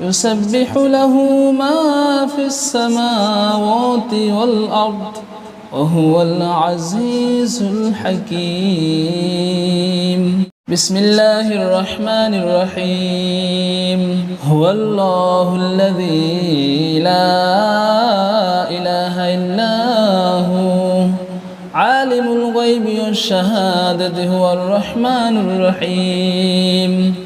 يسبح له ما في السماوات والأرض وهو العزيز الحكيم. بسم الله الرحمن الرحيم. هو الله الذي لا إله إلا هو. عالم الغيب والشهادة هو الرحمن الرحيم.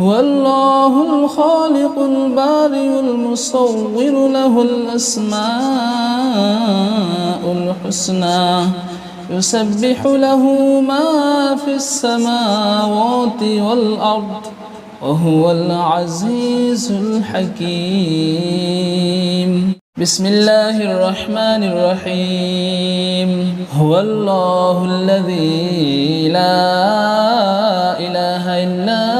هو الله الخالق البارئ المصور له الأسماء الحسنى يسبح له ما في السماوات والأرض وهو العزيز الحكيم. بسم الله الرحمن الرحيم. هو الله الذي لا إله إلا هو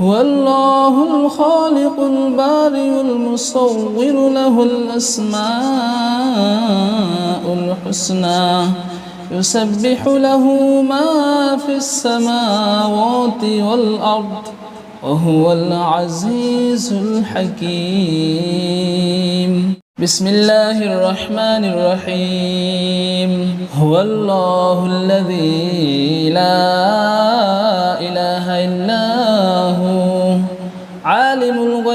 هو الله الخالق البارئ المصور له الأسماء الحسنى يسبح له ما في السماوات والأرض وهو العزيز الحكيم. بسم الله الرحمن الرحيم. هو الله الذي لا إله إلا هو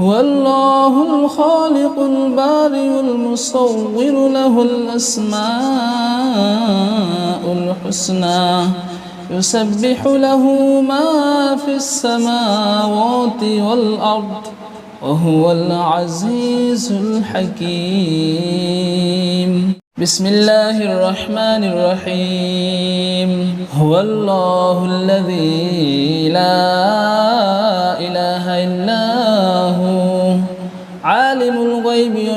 هو الله الخالق البارئ المصور له الأسماء الحسنى يسبح له ما في السماوات والأرض وهو العزيز الحكيم. بسم الله الرحمن الرحيم. هو الله الذي لا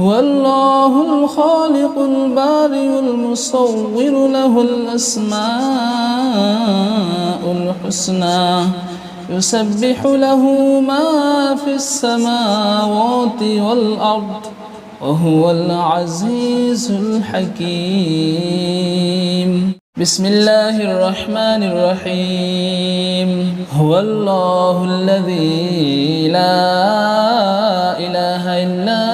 هو الله الخالق البارئ المصور له الأسماء الحسنى يسبح له ما في السماوات والأرض وهو العزيز الحكيم. بسم الله الرحمن الرحيم. هو الله الذي لا إله إلا هو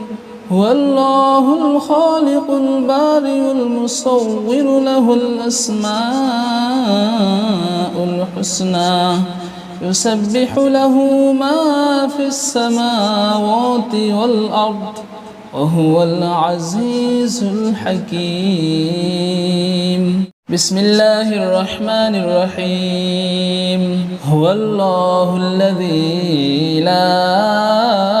هو الله الخالق البارئ المصور له الأسماء الحسنى يسبح له ما في السماوات والأرض وهو العزيز الحكيم. بسم الله الرحمن الرحيم. هو الله الذي لا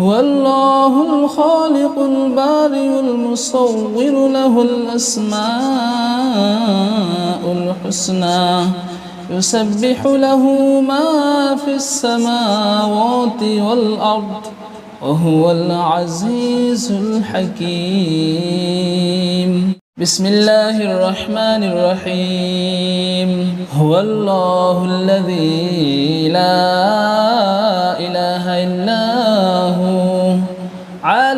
هو الله الخالق البارئ المصور له الأسماء الحسنى يسبح له ما في السماوات والأرض وهو العزيز الحكيم. بسم الله الرحمن الرحيم. هو الله الذي لا إله إلا هو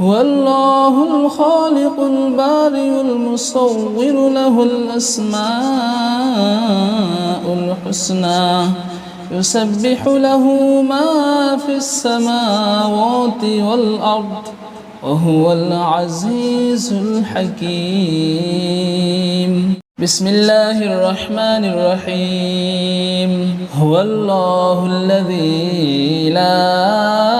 هو الله الخالق البارئ المصور له الأسماء الحسنى يسبح له ما في السماوات والأرض وهو العزيز الحكيم. بسم الله الرحمن الرحيم. هو الله الذي لا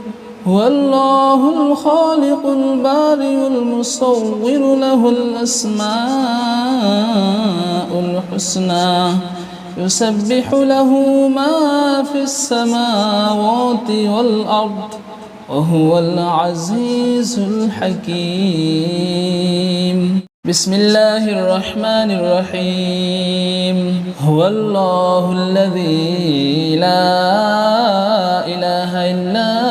هو الله الخالق البارئ المصور له الأسماء الحسنى يسبح له ما في السماوات والأرض وهو العزيز الحكيم. بسم الله الرحمن الرحيم. هو الله الذي لا إله إلا هو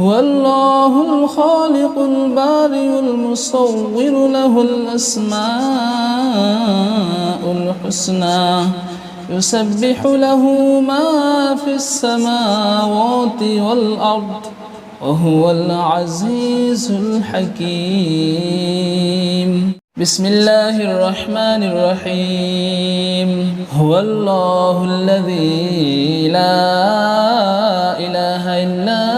هو الله الخالق البارئ المصور له الأسماء الحسنى يسبح له ما في السماوات والأرض وهو العزيز الحكيم. بسم الله الرحمن الرحيم. هو الله الذي لا إله إلا هو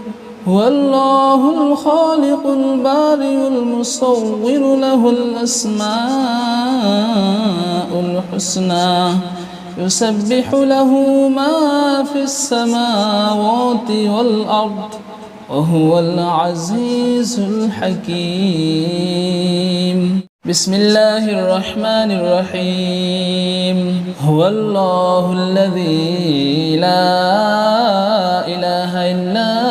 هو الله الخالق البارئ المصور له الأسماء الحسنى يسبح له ما في السماوات والأرض وهو العزيز الحكيم. بسم الله الرحمن الرحيم. هو الله الذي لا إله إلا هو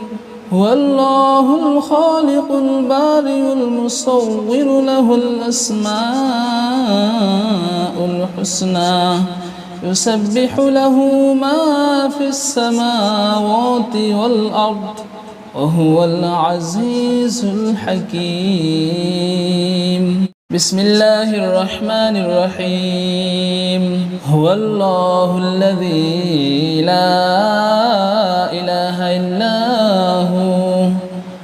هو الله الخالق البارئ المصور له الأسماء الحسنى يسبح له ما في السماوات والأرض وهو العزيز الحكيم. بسم الله الرحمن الرحيم. هو الله الذي لا إله إلا هو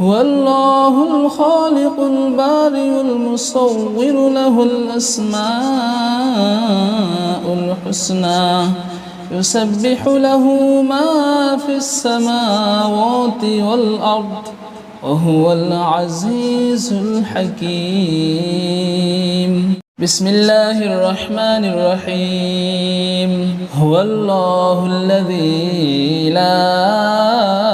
هو الله الخالق البارئ المصور له الأسماء الحسنى يسبح له ما في السماوات والأرض وهو العزيز الحكيم. بسم الله الرحمن الرحيم. هو الله الذي لا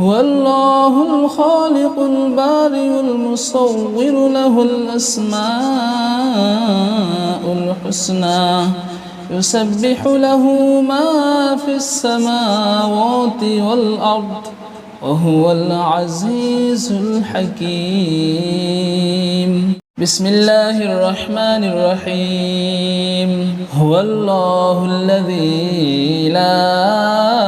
هو الله الخالق البارئ المصور له الأسماء الحسنى يسبح له ما في السماوات والأرض وهو العزيز الحكيم. بسم الله الرحمن الرحيم. هو الله الذي لا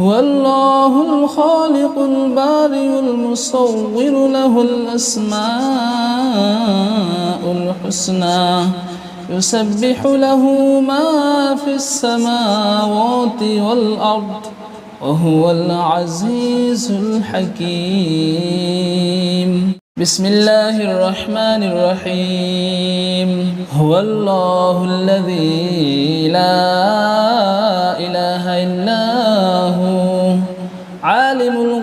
هو الله الخالق البارئ المصور له الأسماء الحسنى يسبح له ما في السماوات والأرض وهو العزيز الحكيم. بسم الله الرحمن الرحيم. هو الله الذي لا إله إلا هو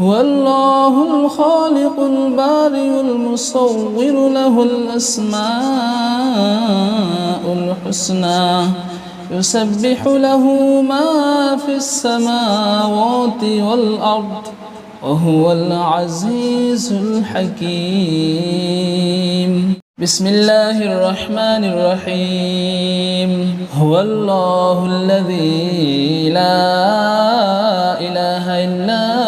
هو الله الخالق البارئ المصور له الأسماء الحسنى يسبح له ما في السماوات والأرض وهو العزيز الحكيم. بسم الله الرحمن الرحيم. هو الله الذي لا إله إلا هو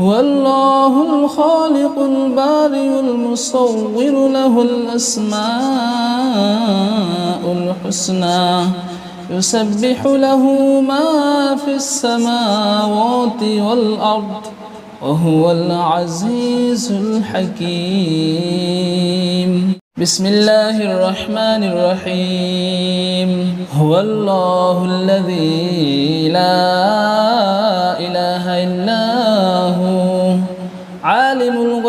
هو الله الخالق البارئ المصور له الأسماء الحسنى يسبح له ما في السماوات والأرض وهو العزيز الحكيم. بسم الله الرحمن الرحيم. هو الله الذي لا إله إلا هو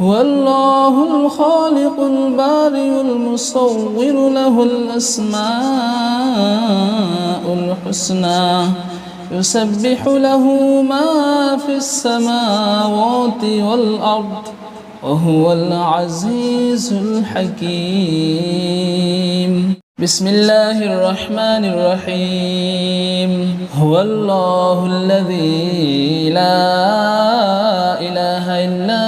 هو الله الخالق البارئ المصور له الأسماء الحسنى يسبح له ما في السماوات والأرض وهو العزيز الحكيم. بسم الله الرحمن الرحيم. هو الله الذي لا إله إلا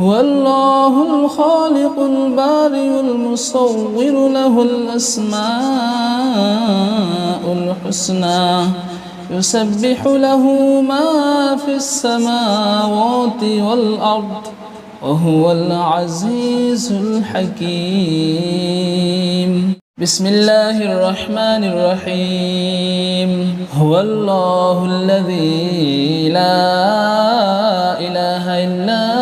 هو الله الخالق البارئ المصور له الأسماء الحسنى يسبح له ما في السماوات والأرض وهو العزيز الحكيم. بسم الله الرحمن الرحيم. هو الله الذي لا إله إلا هو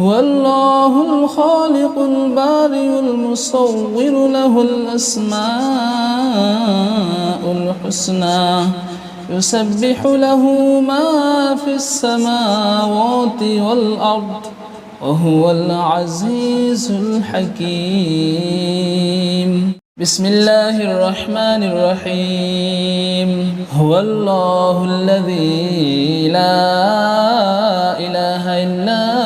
هو الله الخالق البارئ المصور له الأسماء الحسنى يسبح له ما في السماوات والأرض وهو العزيز الحكيم. بسم الله الرحمن الرحيم. هو الله الذي لا إله إلا هو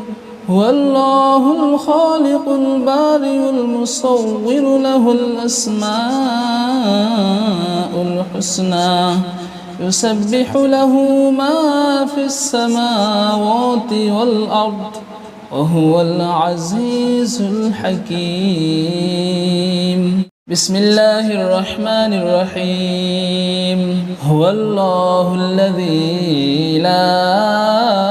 هو الله الخالق البارئ المصور له الأسماء الحسنى يسبح له ما في السماوات والأرض وهو العزيز الحكيم. بسم الله الرحمن الرحيم. هو الله الذي لا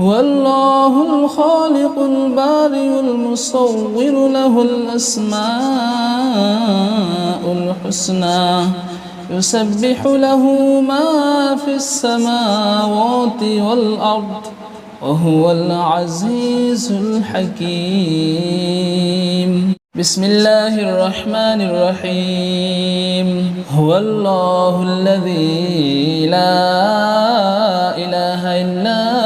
هو الله الخالق البارئ المصور له الأسماء الحسنى يسبح له ما في السماوات والأرض وهو العزيز الحكيم. بسم الله الرحمن الرحيم. هو الله الذي لا إله إلا هو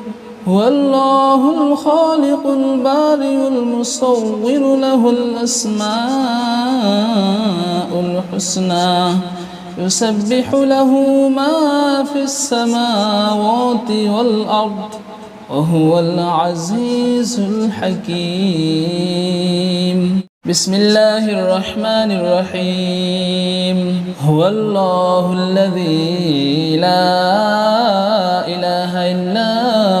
هو الله الخالق البارئ المصور له الأسماء الحسنى يسبح له ما في السماوات والأرض وهو العزيز الحكيم. بسم الله الرحمن الرحيم. هو الله الذي لا إله إلا هو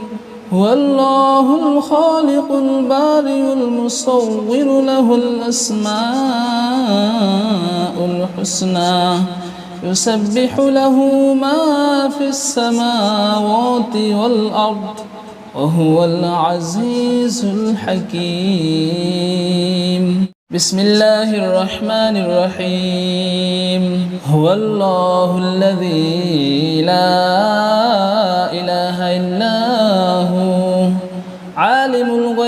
هو الله الخالق البارئ المصور له الأسماء الحسنى يسبح له ما في السماوات والأرض وهو العزيز الحكيم. بسم الله الرحمن الرحيم. هو الله الذي لا إله إلا هو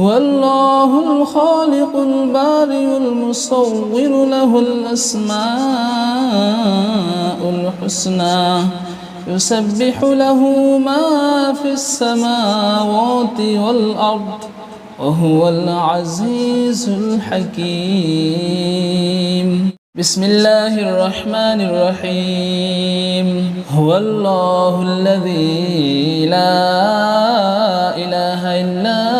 هو الله الخالق البارئ المصور له الأسماء الحسنى يسبح له ما في السماوات والأرض وهو العزيز الحكيم. بسم الله الرحمن الرحيم. هو الله الذي لا إله إلا هو